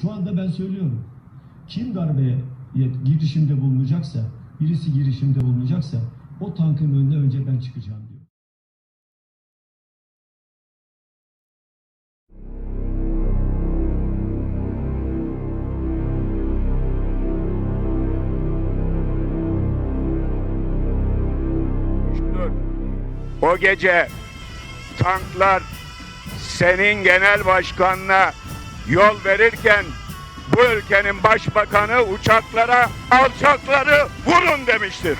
Şu anda ben söylüyorum. Kim darbeye girişimde bulunacaksa, birisi girişimde bulunacaksa o tankın önüne önce ben çıkacağım diyor. O gece tanklar senin genel başkanına yol verirken bu ülkenin başbakanı uçaklara alçakları vurun demiştir.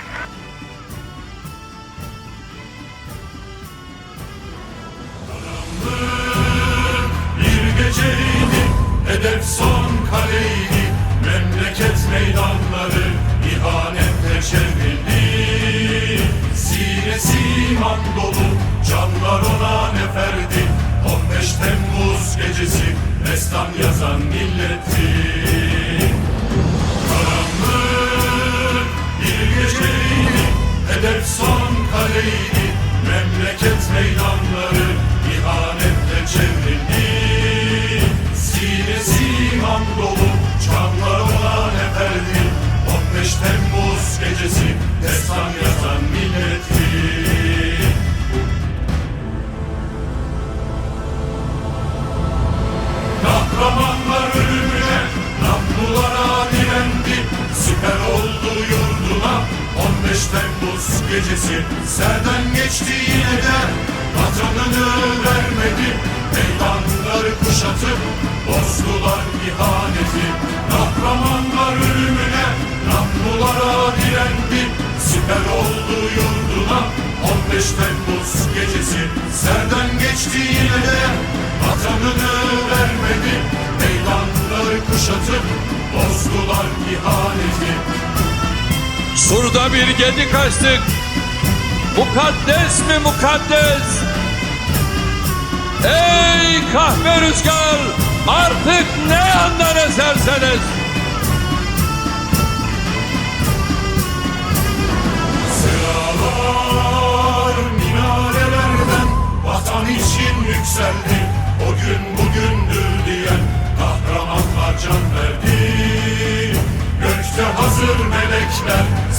Bir geceydi, hedef son kaleydi Memleket meydanları ihanetle çevrildi Sinesi iman dolu, canlar destan yazan milletti Karanlık bir geceydi, hedef son kaleydi. Memleket meydanları Temmuz gecesi Serden geçti yine de. Vatanını vermedi Meydanları kuşatıp bozdular ihaneti. Kahramanlar ölümüne, namlulara direndi. Siper oldu yurduna 15 Temmuz gecesi Serden geçti yine de. Vatanını vermedi Meydanları kuşatıp bozdular ihaneti Surda bir gedi kaçtık. Mukaddes mi mukaddes? Ey kahve rüzgar artık ne yandan eserseniz.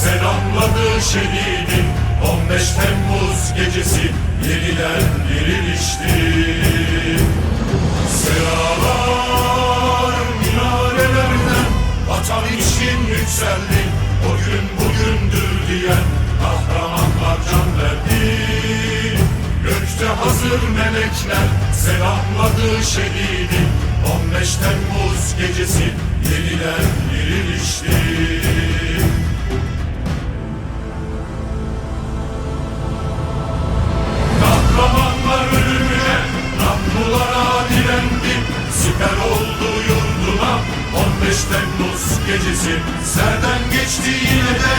Selamladı şehidi. 15 Temmuz gecesi yeniden dirilişti Sıralar minarelerden vatan için yükseldi. O gün bugündür diyen kahramanlar can verdi. Gökte hazır melekler selamladı şehidi. 15 Temmuz gecesi 15 Temmuz gecesi. Serden geçti yine de.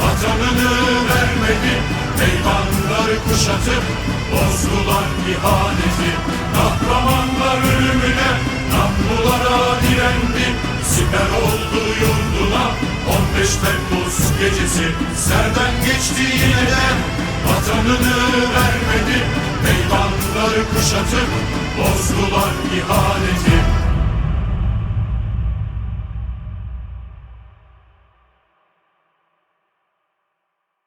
Vatanını vermedi. Meydanları kuşatıp bozdular ihaneti. Kahramanlar ölümüne, namlulara direndi. Siper oldu yurduna. 15 Temmuz gecesi. Serden geçti yine de. Vatanını vermedi. Meydanları kuşatıp bozdular ihaneti